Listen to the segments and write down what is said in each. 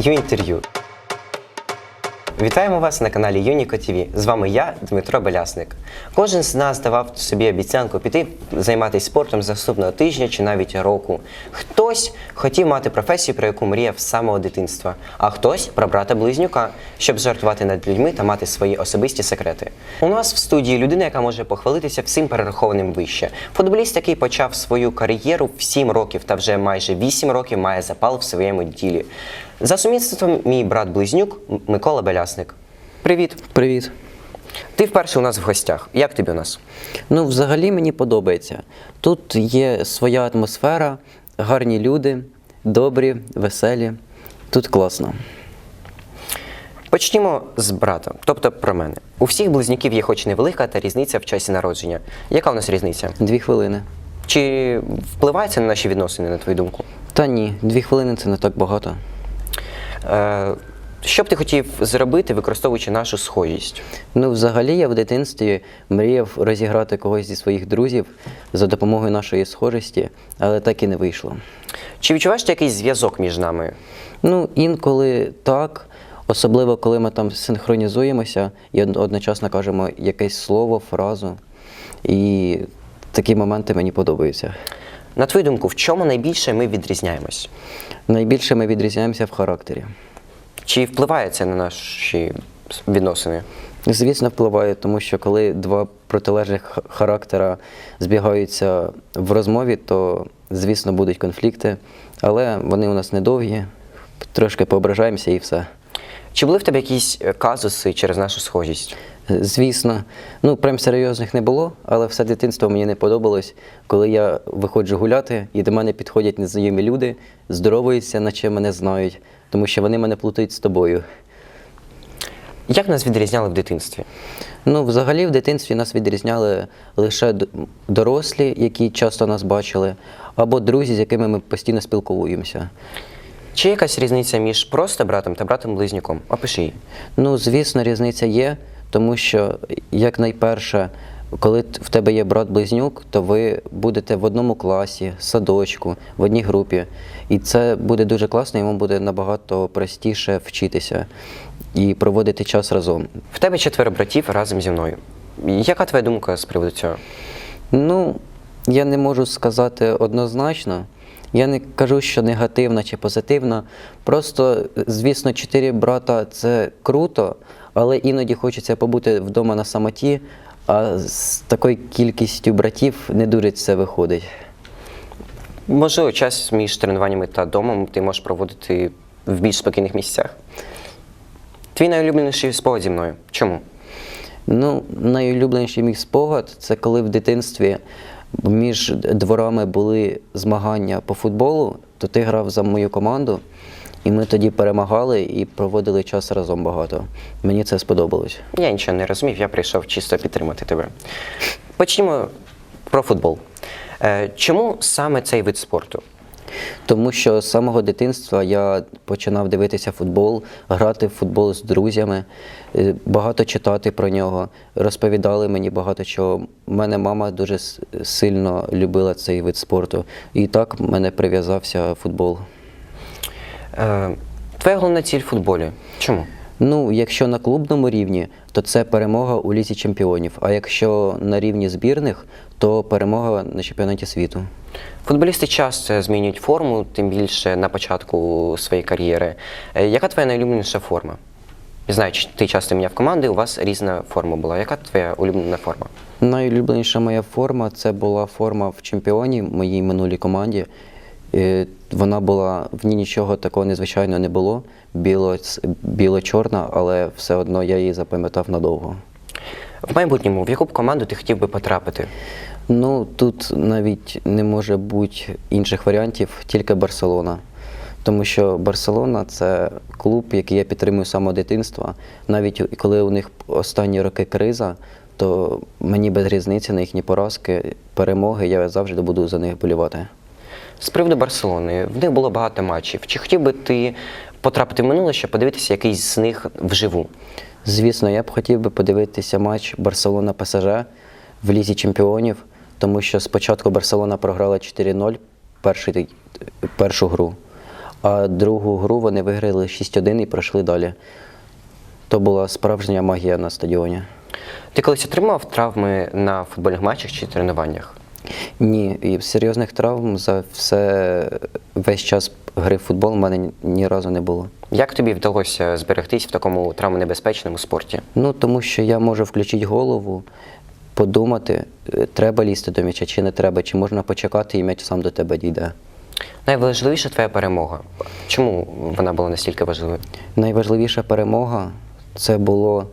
Ю-інтерв'ю. Вітаємо вас на каналі Юніко ТВ. З вами я, Дмитро Белясник. Кожен з нас давав собі обіцянку піти займатися спортом наступного тижня чи навіть року. Хтось хотів мати професію, про яку мріяв з самого дитинства, а хтось про брата близнюка, щоб жартувати над людьми та мати свої особисті секрети. У нас в студії людина, яка може похвалитися всім перерахованим вище. Футболіст, який почав свою кар'єру в 7 років та вже майже 8 років має запал в своєму ділі. За сумісництвом мій брат-близнюк Микола Белясник. Привіт! Привіт. Ти вперше у нас в гостях. Як тобі у нас? Ну, взагалі мені подобається. Тут є своя атмосфера, гарні люди, добрі, веселі. Тут класно. Почнімо з брата, тобто про мене. У всіх близнюків є хоч невелика та різниця в часі народження. Яка у нас різниця? Дві хвилини. Чи впливає це на наші відносини, на твою думку? Та ні, дві хвилини це не так багато. Е, що б ти хотів зробити, використовуючи нашу схожість? Ну, взагалі, я в дитинстві мріяв розіграти когось зі своїх друзів за допомогою нашої схожості, але так і не вийшло. Чи відчуваєш ти якийсь зв'язок між нами? Ну, інколи так, особливо коли ми там синхронізуємося і одночасно кажемо якесь слово, фразу. І такі моменти мені подобаються. На твою думку, в чому найбільше ми відрізняємось? Найбільше ми відрізняємося в характері. Чи впливає це на наші відносини? Звісно, впливає, тому що коли два протилежних характера збігаються в розмові, то, звісно, будуть конфлікти, але вони у нас недовгі, трошки поображаємося і все. Чи були в тебе якісь е, казуси через нашу схожість? Звісно, ну прям серйозних не було, але все дитинство мені не подобалось, коли я виходжу гуляти, і до мене підходять незнайомі люди, здоровуються, наче мене знають, тому що вони мене плутають з тобою. Як нас відрізняли в дитинстві? Ну, взагалі, в дитинстві нас відрізняли лише дорослі, які часто нас бачили, або друзі, з якими ми постійно спілкуємося. Чи є якась різниця між просто братом та братом-близнюком? Опиши її. Ну, звісно, різниця є, тому що, як найперше, коли в тебе є брат-близнюк, то ви будете в одному класі, садочку, в одній групі. І це буде дуже класно, йому буде набагато простіше вчитися і проводити час разом. В тебе четверо братів разом зі мною. Яка твоя думка з приводу цього? Ну, я не можу сказати однозначно. Я не кажу, що негативно чи позитивно. Просто, звісно, чотири брата це круто, але іноді хочеться побути вдома на самоті, а з такою кількістю братів не дуже це виходить. Можливо, час між тренуваннями та домом ти можеш проводити в більш спокійних місцях. Твій найулюбленіший спогад зі мною. Чому? Ну, найулюбленіший мій спогад це коли в дитинстві між дворами були змагання по футболу, то ти грав за мою команду, і ми тоді перемагали і проводили час разом багато. Мені це сподобалось. Я нічого не розумів, я прийшов чисто підтримати тебе. Почнімо про футбол. Е, Чому саме цей вид спорту? Тому що з самого дитинства я починав дивитися футбол, грати в футбол з друзями, е, багато читати про нього. Розповідали мені багато чого. Мене мама дуже сильно любила цей вид спорту. І так мене прив'язався футбол. Е, Твоя головна ціль в футболі. Чому? Ну, якщо на клубному рівні, то це перемога у лізі чемпіонів. А якщо на рівні збірних, то перемога на чемпіонаті світу. Футболісти часто змінюють форму, тим більше на початку своєї кар'єри. Е, Яка твоя найулюбленіша форма? Я знаю, ти часто міняв команди, у вас різна форма була. Яка твоя улюблена форма? Найулюбленіша моя форма це була форма в чемпіоні моїй минулій команді. Е, Вона була в ній нічого такого незвичайного не було. Біло, біло-чорна, але все одно я її запам'ятав надовго. В майбутньому, в яку б команду ти хотів би потрапити? Ну тут навіть не може бути інших варіантів, тільки Барселона. Тому що Барселона це клуб, який я підтримую з самого дитинства. Навіть коли у них останні роки криза, то мені без різниці на їхні поразки, перемоги, я завжди буду за них болівати. З приводу Барселони, в них було багато матчів. Чи хотів би ти потрапити в минуле, щоб подивитися якийсь з них вживу? Звісно, я б хотів би подивитися матч Барселона ПСЖ в Лізі Чемпіонів, тому що спочатку Барселона програла 4-0 перший, першу гру. а другу гру вони виграли 6-1 і пройшли далі. То була справжня магія на стадіоні. Ти колись отримав травми на футбольних матчах чи тренуваннях? Ні, і серйозних травм за все весь час гри в футбол в мене ні, разу не було. Як тобі вдалося зберегтись в такому травмонебезпечному спорті? Ну, тому що я можу включити голову, подумати, е, треба лізти до м'яча чи не треба, чи можна почекати, і м'яч сам до тебе дійде. Найважливіша твоя перемога. Чому вона була настільки важливою? Найважливіша перемога це було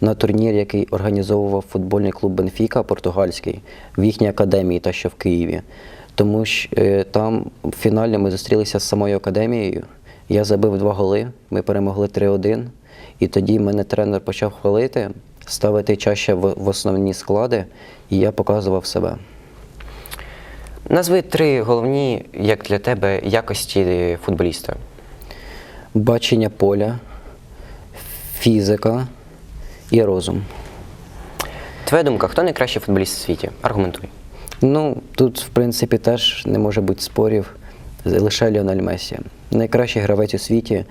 на турнір, який організовував футбольний клуб Бенфіка португальський в їхній академії, та що в Києві. Тому що е, там в фіналі ми зустрілися з самою академією. Я забив два голи, ми перемогли 3-1. І тоді мене тренер почав хвалити, ставити чаще в, в основні склади, і я показував себе. Назви три головні, як для тебе, якості футболіста. Бачення поля, фізика і розум. Твоя думка, хто найкращий футболіст у світі? Аргументуй. Ну, тут, в принципі, теж не може бути спорів. Лише Ліональ Месі. Найкращий гравець у світі.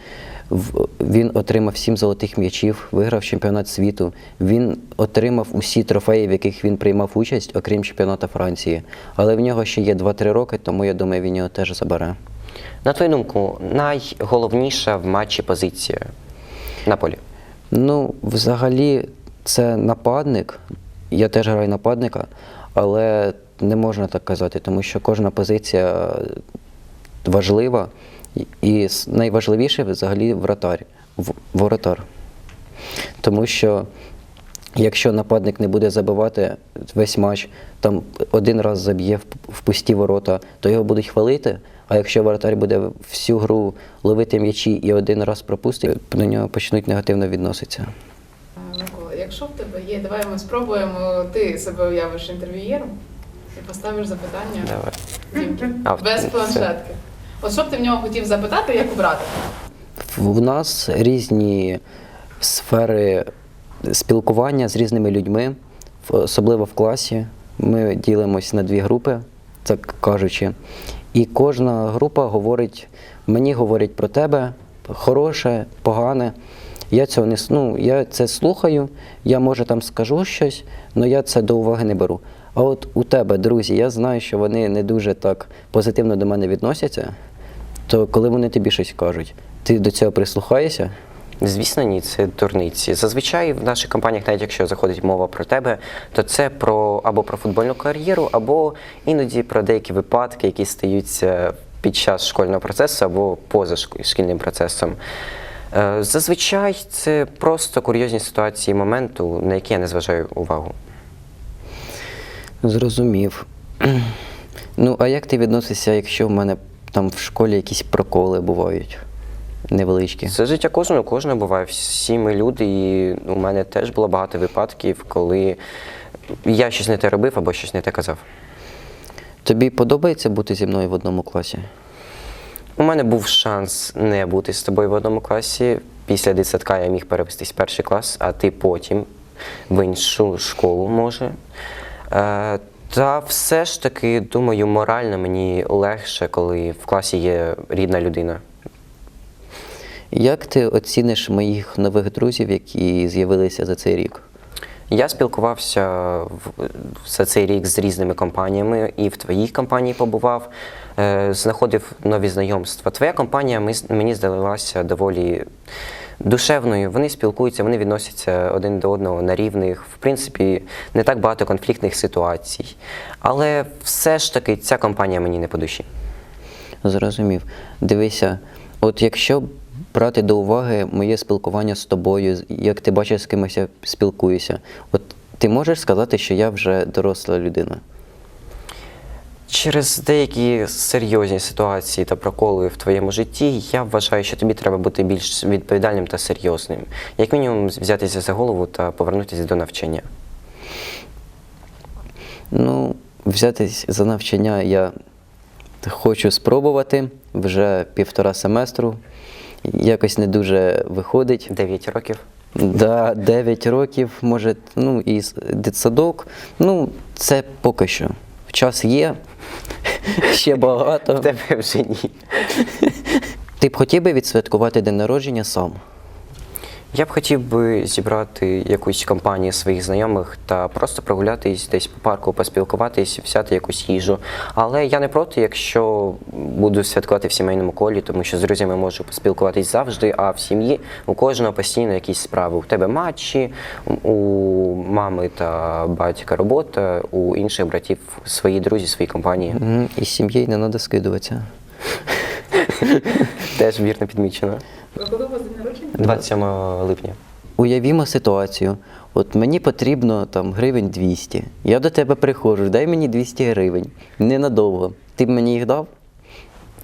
Він отримав сім золотих м'ячів, виграв чемпіонат світу. Він отримав усі трофеї, в яких він приймав участь, окрім чемпіоната Франції. Але в нього ще є 2-3 роки, тому я думаю, він його теж забере. На твою думку, найголовніша в матчі позиція на полі. Ну, взагалі, це нападник. Я теж граю нападника, але не можна так казати, тому що кожна позиція важлива. І- найважливіше взагалі вратар. Воротар. Тому що якщо нападник не буде забивати весь матч, там один раз заб'є в пусті ворота, то його будуть хвалити. А якщо воротар буде всю гру ловити м'ячі і один раз пропустить, до нього почнуть негативно відноситися. Микола, якщо в тебе є, давай ми спробуємо, ти себе уявиш інтерв'юєром і поставиш запитання Давай. Дімки. Без планшетки. От що б ти в нього хотів запитати, як обрати? В нас різні сфери спілкування з різними людьми, особливо в класі. Ми ділимось на дві групи, так кажучи. І кожна група говорить, мені говорять про тебе, хороше, погане. Я цього не ну, я це слухаю, я може там скажу щось, але я це до уваги не беру. А от у тебе, друзі, я знаю, що вони не дуже так позитивно до мене відносяться. То коли вони тобі щось кажуть, ти до цього прислухаєшся? Звісно, ні, це дурниці. Зазвичай в наших компаніях, навіть якщо заходить мова про тебе, то це про або про футбольну кар'єру, або іноді про деякі випадки, які стаються під час школьного процесу або поза шкільним процесом. Е, Зазвичай це просто курйозні ситуації моменту, на які я не зважаю увагу. Зрозумів. Ну, а як ти відносишся, якщо в мене там в школі якісь проколи бувають невеличкі? Це життя кожного, кожного буває. Всі ми люди, і у мене теж було багато випадків, коли я щось не те робив або щось не те казав. Тобі подобається бути зі мною в одному класі? У мене був шанс не бути з тобою в одному класі. Після дитсадка я міг перевестись в перший клас, а ти потім в іншу школу може. Е, та все ж таки, думаю, морально мені легше, коли в класі є рідна людина. Як ти оціниш моїх нових друзів, які з'явилися за цей рік? Я спілкувався за цей рік з різними компаніями і в твоїй компанії побував, е, знаходив нові знайомства. Твоя компанія мені здалася доволі душевною. Вони спілкуються, вони відносяться один до одного на рівних. В принципі, не так багато конфліктних ситуацій. Але все ж таки ця компанія мені не по душі. Зрозумів. Дивися, от якщо брати до уваги моє спілкування з тобою, як ти бачиш, з кимось я спілкуюся, от ти можеш сказати, що я вже доросла людина? Через деякі серйозні ситуації та проколи в твоєму житті, я вважаю, що тобі треба бути більш відповідальним та серйозним. Як мінімум, взятися за голову та повернутися до навчання. Ну, взятись за навчання я хочу спробувати вже півтора семестру. Якось не дуже виходить. 9 років. Да, 9 років, може, ну і дитсадок. Ну, це поки що. Час є, ще багато. В тебе вже ні. Ти Ти б хотів би відсвяткувати день народження сам? Я б хотів би зібрати якусь компанію своїх знайомих та просто прогулятись десь по парку, поспілкуватись, взяти якусь їжу. Але я не проти, якщо буду святкувати в сімейному колі, тому що з друзями можу поспілкуватись завжди, а в сім'ї у кожного постійно якісь справи. У тебе матчі, у мами та батька робота, у інших братів свої друзі, свої компанії. Мгм, Із сім'єю не треба скидуватися. Теж вірно підмічено. А коли вас день? 27 липня. Уявімо ситуацію. От мені потрібно там гривень 200. Я до тебе приходжу, дай мені 200 гривень. Ненадовго. Ти б мені їх дав?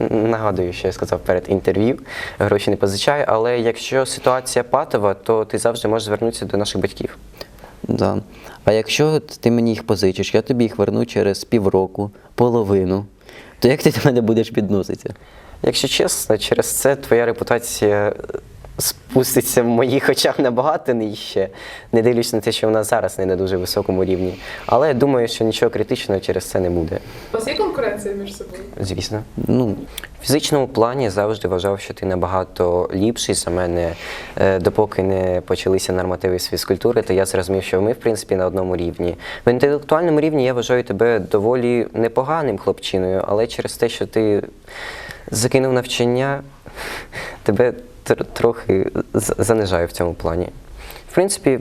Нагадую, що я сказав перед інтерв'ю, гроші не позичаю, але якщо ситуація патова, то ти завжди можеш звернутися до наших батьків. Да. А якщо ти мені їх позичиш, я тобі їх верну через півроку, половину, то як ти до мене будеш відноситися? Якщо чесно, через це твоя репутація спуститься в моїх очах набагато нижче, не дивлячись на те, що вона зараз не на дуже високому рівні. Але я думаю, що нічого критичного через це не буде. У вас є конкуренція між собою? Звісно. Ну, В фізичному плані завжди вважав, що ти набагато ліпший за мене. Е, Допоки не почалися нормативи з фізкультури, то я зрозумів, що ми, в принципі, на одному рівні. В інтелектуальному рівні я вважаю тебе доволі непоганим хлопчиною, але через те, що ти закинув навчання, тебе тр- трохи занижаю в цьому плані. В принципі,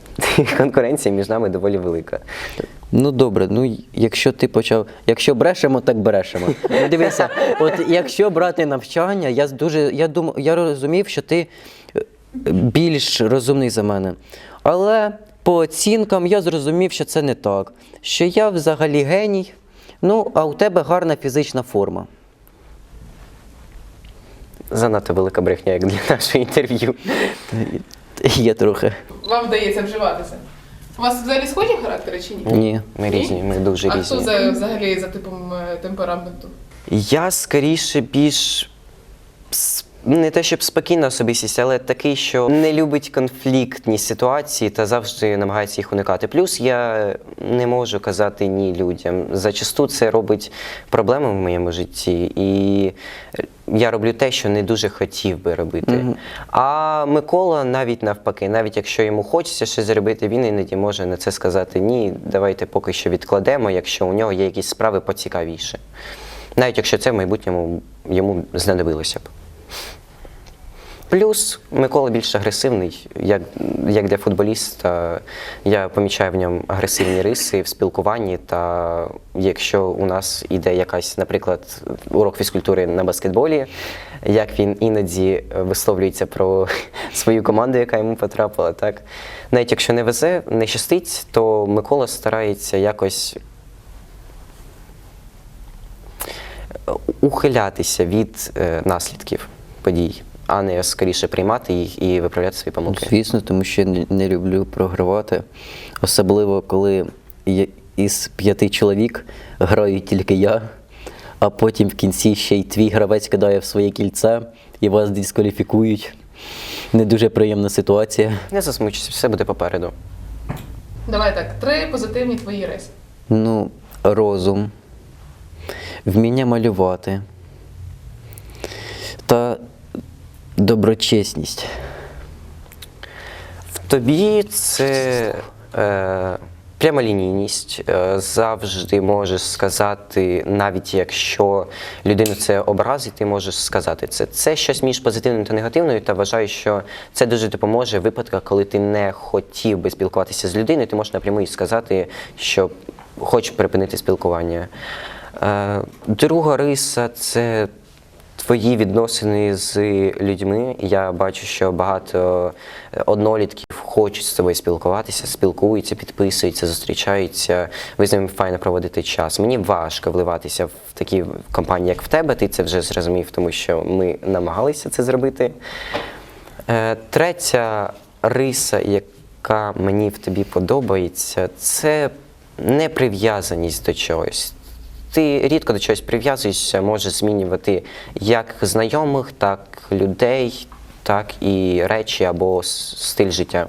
конкуренція між нами доволі велика. ну добре, ну якщо ти почав. Якщо брешемо, так брешемо. Ну дивися, от якщо брати навчання, я дуже. Я думав, я розумів, що ти е, більш розумний за мене. Але по оцінкам я зрозумів, що це не так. Що я взагалі геній, ну, а у тебе гарна фізична форма. Занадто велика брехня, як для нашого інтерв'ю. Є трохи. Вам вдається вживатися. У вас взагалі схожі характери чи ні? Ні. Ми різні, ми дуже А різні. хто за, взагалі за типом е, темпераменту? Я скоріше більш не те, щоб спокійна особистість, але такий, що не любить конфліктні ситуації та завжди намагається їх уникати. Плюс я не можу казати ні людям. Зачасту це робить проблеми в моєму житті, і я роблю те, що не дуже хотів би робити. А Микола навіть навпаки, навіть якщо йому хочеться щось зробити, він іноді може на це сказати ні, давайте поки що відкладемо, якщо у нього є якісь справи поцікавіше. Навіть якщо це в майбутньому йому знадобилося б. Плюс Микола більш агресивний, як, як для футболіста. Я помічаю в ньому агресивні риси в спілкуванні. Та якщо у нас іде якась, наприклад, урок фізкультури на баскетболі, як він іноді висловлюється про свою команду, яка йому потрапила, так навіть якщо не везе, не щастить, то Микола старається якось ухилятися від е, наслідків подій, а не скоріше приймати їх і виправляти свої помилки. Звісно, тому що не, не люблю програвати. Особливо, коли із п'яти чоловік граю тільки я, а потім в кінці ще й твій гравець кидає в своє кільце і вас дискваліфікують. Не дуже приємна ситуація. Не засмучуйся, все буде попереду. Давай так, три позитивні твої риси. Ну, розум, вміння малювати та доброчесність. В тобі це е, прямолінійність. Е, завжди можеш сказати, навіть якщо людину це образить, ти можеш сказати це. Це щось між позитивним та негативною, та вважаю, що це дуже допоможе в випадках, коли ти не хотів би спілкуватися з людиною, ти можеш напряму їй сказати, що хочеш припинити спілкування. Е, друга риса це твої відносини з людьми. Я бачу, що багато е, однолітків хочуть з тобою спілкуватися, спілкуються, підписуються, зустрічаються. Ви з ними файно проводите час. Мені важко вливатися в такі компанії, як в тебе. Ти це вже зрозумів, тому що ми намагалися це зробити. Е, Третя риса, яка мені в тобі подобається, це неприв'язаність до чогось. Ти рідко до чогось прив'язуєшся, можеш змінювати як знайомих, так людей, так і речі або стиль життя.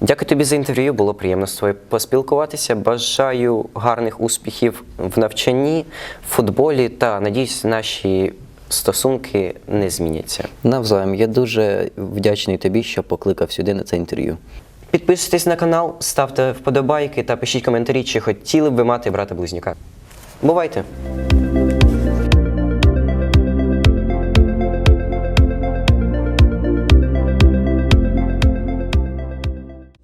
Дякую тобі за інтерв'ю. Було приємно з тобою поспілкуватися. Бажаю гарних успіхів в навчанні, в футболі та надіюсь, наші стосунки не зміняться. Навзаєм, я дуже вдячний тобі, що покликав сюди на це інтерв'ю. Підписуйтесь на канал, ставте вподобайки та пишіть коментарі, чи хотіли б ви мати брата близнюка. Бувайте!